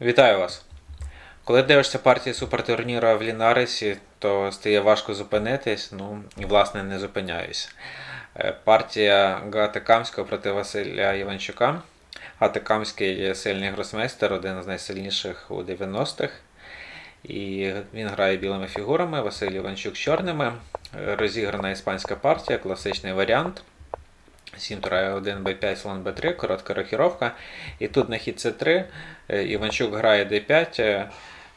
Вітаю вас! Коли дивишся партії супертурніра в Лінарисі, то стає важко зупинитись, ну і власне не зупиняюсь. Е, Партія Гати Камського проти Василя Іванчука. Гати Камський є сильний гросмейстер, один з найсильніших у 90-х. І він грає білими фігурами, Василь Іванчук чорними. Розіграна іспанська партія, класичний варіант. 7 1 Б5, слон Б3, коротка рокіровка. І тут на хід С3 е, Іванчук грає Д5, е,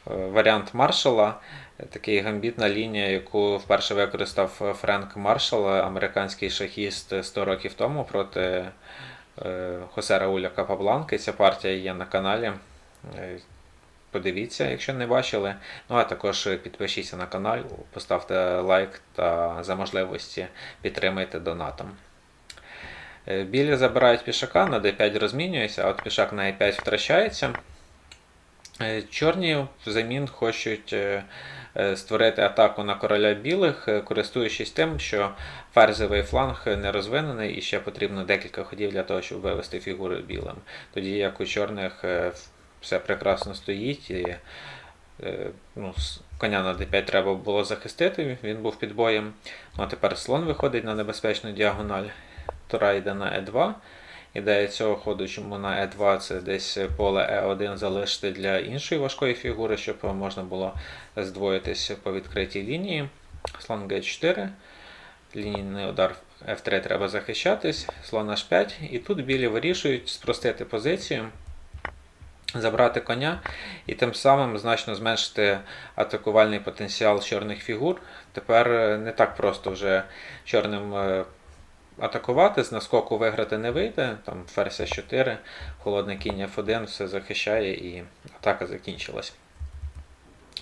варіант маршала. Е, Такий гамбітна лінія, яку вперше використав Френк Маршал, американський шахіст 100 років тому проти е, Хосе Рауля Капабланки. Ця партія є на каналі. Е, Подивіться, якщо не бачили. Ну а також підпишіться на канал, поставте лайк та за можливості підтримайте донатом. Е, Білі забирають пішака, на d5 розмінюється, а от пішак на e5 втрачається. Е, Чорні взамін хочуть е, е, створити атаку на короля білих, е, користуючись тим, що ферзовий фланг не розвинений і ще потрібно декілька ходів для того, щоб вивести фігури білим. Тоді як у чорних е, все прекрасно стоїть і е, ну, коня на d5 треба було захистити, він був під боєм. Ну, а тепер слон виходить на небезпечну діагональ. Тура йде на e2. Ідея цього ходу, чому на e2 це десь поле e1 залишити для іншої важкої фігури, щоб можна було здвоїтись по відкритій лінії. Слон g4. Лінійний удар f3 треба захищатись, слон h5. І тут білі вирішують спростити позицію, забрати коня і тим самим значно зменшити атакувальний потенціал чорних фігур. Тепер е, не так просто вже чорним е, атакувати, з наскоку виграти не вийде. Там ферзь 4, холодний кінь F1 все захищає і атака закінчилась.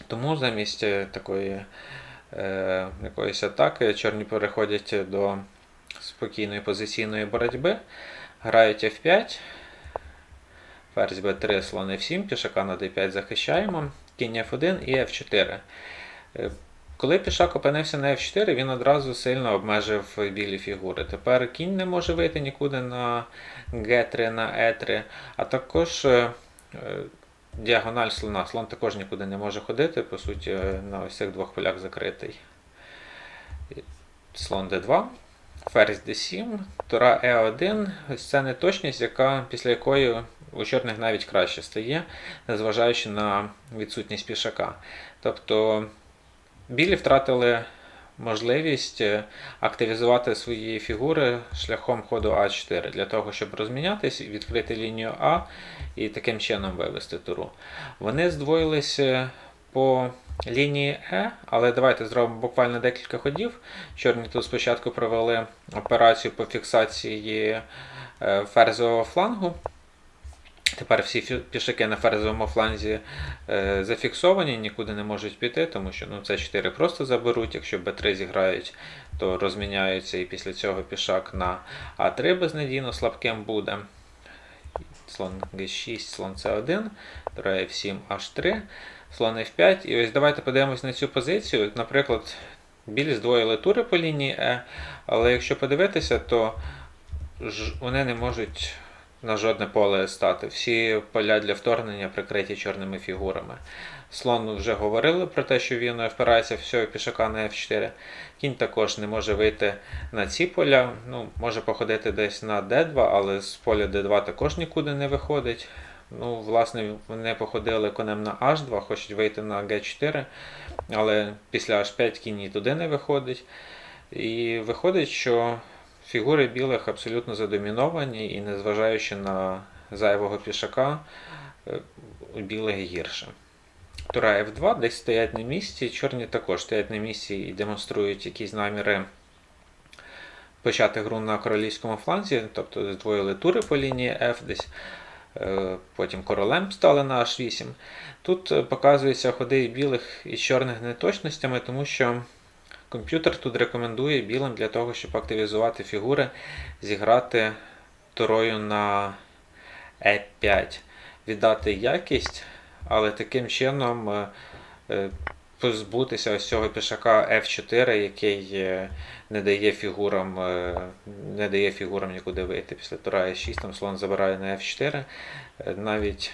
Тому замість е, такої е, якоїсь атаки чорні переходять до спокійної позиційної боротьби, грають F5, ферзь B3, слон F7, пішака на D5 захищаємо, кінь F1 і F4. Е, коли пішак опинився на F4, він одразу сильно обмежив білі фігури. Тепер кінь не може вийти нікуди на G3, на E3, а також е, е, діагональ слона. Слон також нікуди не може ходити, по суті, е, на ось цих двох полях закритий. Слон D2, ферзь D7, тура E1. Ось це неточність, яка, після якої у чорних навіть краще стає, незважаючи на відсутність пішака. Тобто Білі втратили можливість е, активізувати свої фігури шляхом ходу А4 для того, щоб розмінятись, відкрити лінію А і таким чином вивести туру. Вони здвоїлися по лінії Е, але давайте зробимо буквально декілька ходів. Чорні тут спочатку провели операцію по фіксації е, ферзового флангу. Тепер всі пішаки на ферзовому фланзі е, зафіксовані, нікуди не можуть піти, тому що ну, це 4 просто заберуть. Якщо Б3 зіграють, то розміняються і після цього пішак на А3 безнадійно слабким буде. Слон Г6, слон С1, тура F7, H3, слон F5. І ось давайте подивимось на цю позицію. Наприклад, білі здвоїли тури по лінії Е, але якщо подивитися, то ж- вони не можуть на жодне поле стати. Всі поля для вторгнення прикриті чорними фігурами. Слон вже говорили про те, що він впирається всього пішака на F4. Кінь також не може вийти на ці поля. Ну, може походити десь на D2, але з поля D2 також нікуди не виходить. Ну, власне, вони походили конем на H2, хочуть вийти на G4, але після H5 кінь і туди не виходить. І виходить, що Фігури білих абсолютно задоміновані, і незважаючи на зайвого пішака, е, у білих гірше. Тура F2 десь стоять на місці, чорні також стоять на місці і демонструють якісь наміри почати гру на королівському фланзі, тобто здвоїли тури по лінії F десь. е, Потім королем стали на H8. Тут е, показуються ходи білих і чорних неточностями, тому що Комп'ютер тут рекомендує білим для того, щоб активізувати фігури, зіграти турою на E5, віддати якість, але таким чином е, е, позбутися ось цього пішака F4, який е, не дає фігурам, е, не дає фігурам нікуди вийти. Після тура E6 там слон забирає на F4. Е, Навіть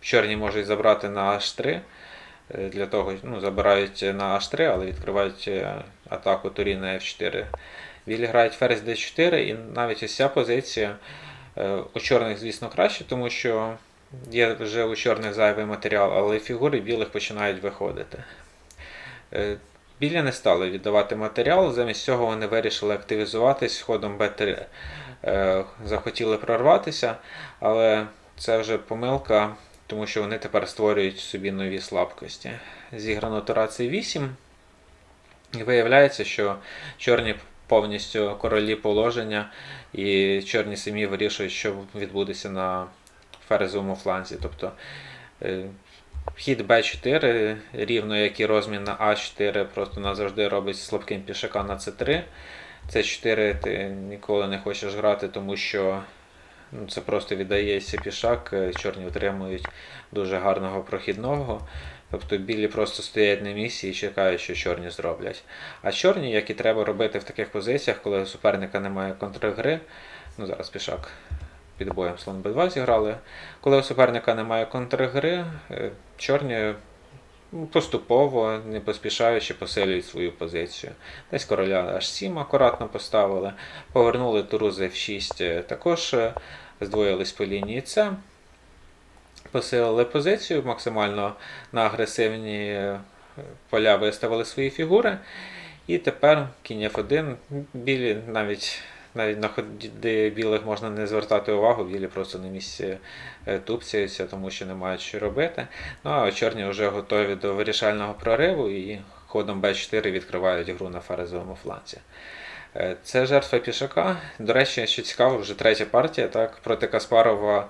чорні можуть забрати на H3. Е, Для того, ну, забирають на H3, але відкривають е, атаку турі на F4. Білі грають ферзь D4, і навіть ось ця позиція е, у чорних, звісно, краще, тому що є вже у чорних зайвий матеріал, але фігури білих починають виходити. Білі не стали віддавати матеріал, замість цього вони вирішили активізуватись ходом Б3. Е, Захотіли прорватися, але це вже помилка, тому що вони тепер створюють собі нові слабкості. Зіграно тура C8, і виявляється, що чорні повністю королі положення, і чорні самі вирішують, що відбудеться на ферзовому фланзі. Тобто е, хід Б4, рівно як і розмін на А4, просто назавжди робить слабким пішака на С3. С4 ти ніколи не хочеш грати, тому що це просто віддається пішак, е, чорні отримують дуже гарного прохідного. Тобто білі просто стоять на місці і чекають, що чорні зроблять. А чорні, як і треба робити в таких позиціях, коли у суперника немає контргри, ну зараз пішак під боєм слон Б2 зіграли. Коли у суперника немає контргри, е, чорні ну, поступово, не поспішаючи, посилюють свою позицію. Десь короля H7 акуратно поставили, повернули туру з F6, е, також е, здвоїлись по лінії С. Посилили позицію, максимально на агресивні е, поля виставили свої фігури. І тепер кінь F1, білі навіть навіть на ходи білих можна не звертати увагу, білі просто на місці е, тупцяються, тому що не мають що робити. Ну а чорні вже готові до вирішального прориву і ходом Б4 відкривають гру на ферзовому фланзі. Е, Це жертва пішака. До речі, що цікаво, вже третя партія так, проти Каспарова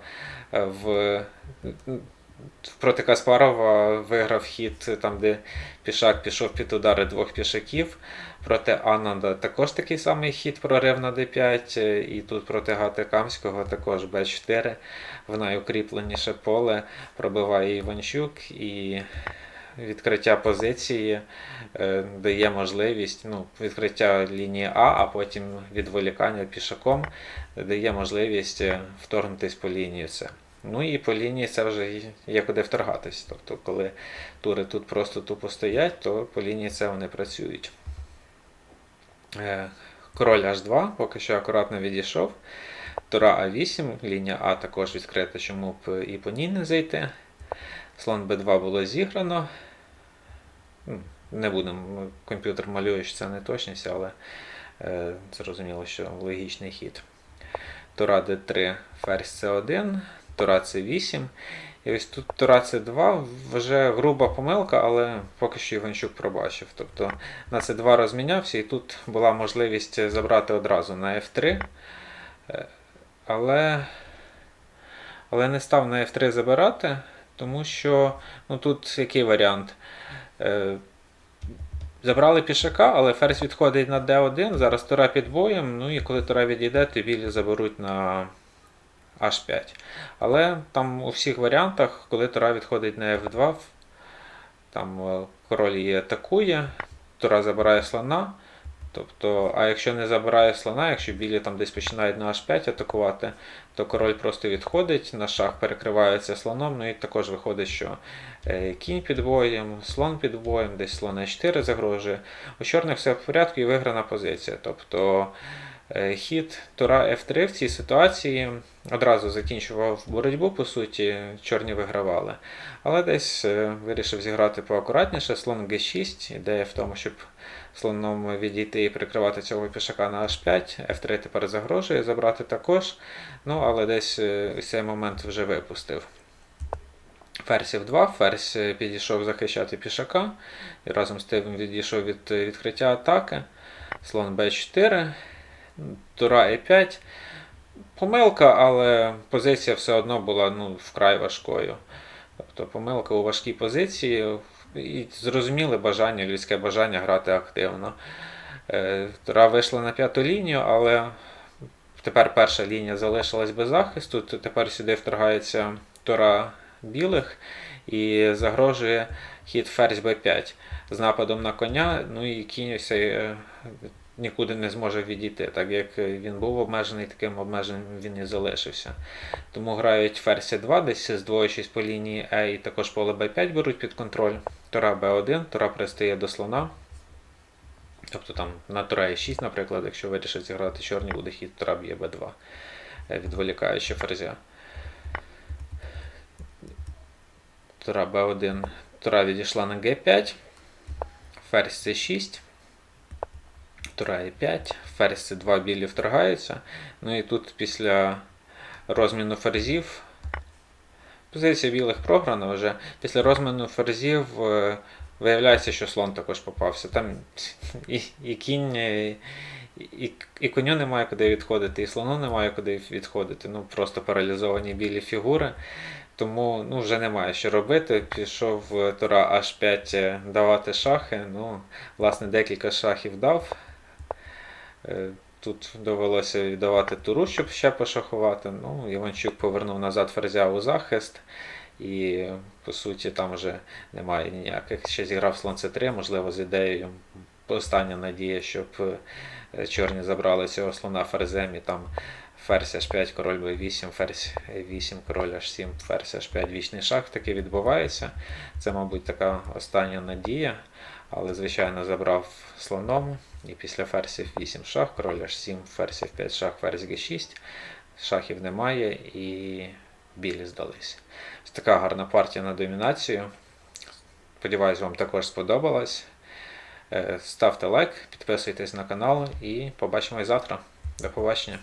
е, в. Проти Каспарова виграв хід там, де пішак пішов під удари двох пішаків. Проти Ананда також такий самий хід прорив на d5. е, І тут проти Гати Камського також b4. В найукріпленіше поле пробиває Іванчук і відкриття позиції е, дає можливість ну, відкриття лінії А, а потім відволікання пішаком дає можливість е, вторгнутися по лінії С. Ну і по лінії це вже є куди вторгатись. Тобто, коли тури тут просто тупо стоять, то по лінії це вони працюють. Е, Король H2 поки що акуратно відійшов. Тура А8, лінія А також відкрита, чому б і по ній не зайти. Слон Б2 було зіграно. Не будемо, комп'ютер малює, що це не точність, але е, зрозуміло, що логічний хід. Тура Д3, ферзь С1, Тура С8. І ось тут Тура С2 вже груба помилка, але поки що Іванчук пробачив. Тобто на С2 розмінявся, і тут була можливість забрати одразу на F3. Е, Але, але не став на F3 забирати, тому що ну, тут який варіант? Е, Забрали пішака, але ферзь відходить на D1, зараз тура під боєм, ну і коли тура відійде, то білі заберуть на H5. Але там у всіх варіантах, коли тура відходить на F2, там е, король її атакує, тура забирає слона. Тобто, а якщо не забирає слона, якщо білі там десь починають на H5 атакувати, то король просто відходить, на шах перекривається слоном, ну і також виходить, що е, кінь під боєм, слон під боєм, десь слон Е4 загрожує. У чорних все в порядку і виграна позиція. Тобто хід Тура F3 в цій ситуації одразу закінчував боротьбу, по суті, чорні вигравали. Але десь е, вирішив зіграти поакуратніше, слон G6, ідея в тому, щоб слоном відійти і прикривати цього пішака на H5. F3 тепер загрожує забрати також. Ну, але десь е, цей момент вже випустив. Ферзь F2, ферзь е, підійшов захищати пішака. І разом з тим відійшов від е, відкриття атаки. Слон B4, тура E5. Помилка, але позиція все одно була ну, вкрай важкою. Тобто помилка у важкій позиції і зрозуміле бажання, людське бажання грати активно. Е, Тура вийшла на п'яту лінію, але тепер перша лінія залишилась без захисту. Тепер сюди вторгається тура білих і загрожує хід ферзь b5 з нападом на коня. Ну і кінь е, нікуди не зможе відійти. Так як він був обмежений, таким обмеженим він і залишився. Тому грають ферзь 2, десь здвоюючись по лінії Е, і також поле Б5 беруть під контроль. Тура Б1, тура пристає до слона. Тобто там на тура Е6, наприклад, якщо вирішить зіграти чорні, буде хід тура б'є Б2, е, відволікаючи ферзя. Тура Б1, тура відійшла на Г5, ферзь С6, тура Е5, ферзь С2 білі вторгаються. Ну і тут після розміну ферзів. Позиція білих програна вже. Після розміну ферзів е, виявляється, що слон також попався. Там і, і кінь, і, і, і коню немає куди відходити, і слону немає куди відходити. Ну просто паралізовані білі фігури. Тому ну, вже немає що робити. Пішов е, Тура H5 е, давати шахи. Ну, власне, декілька шахів дав. Е, Тут довелося віддавати туру, щоб ще пошахувати. Ну, Іванчук повернув назад ферзя у захист. І по суті там вже немає ніяких. Ще зіграв слон С3, можливо, з ідеєю. Остання надія, щоб е, чорні забрали цього слона ферзем і там ферзь H5, король B8, ферзь E8, король H7, ферзь H5, вічний шах таки відбувається. Це, мабуть, така остання надія. Але, звичайно, забрав слоном. І після ферзів 8 шах, король H7, ферзь F5 шах, ферзь G6. Шахів немає і білі здались. Ось така гарна партія на домінацію. Сподіваюсь, вам також сподобалась. Е, Ставте лайк, підписуйтесь на канал і побачимось завтра. До побачення.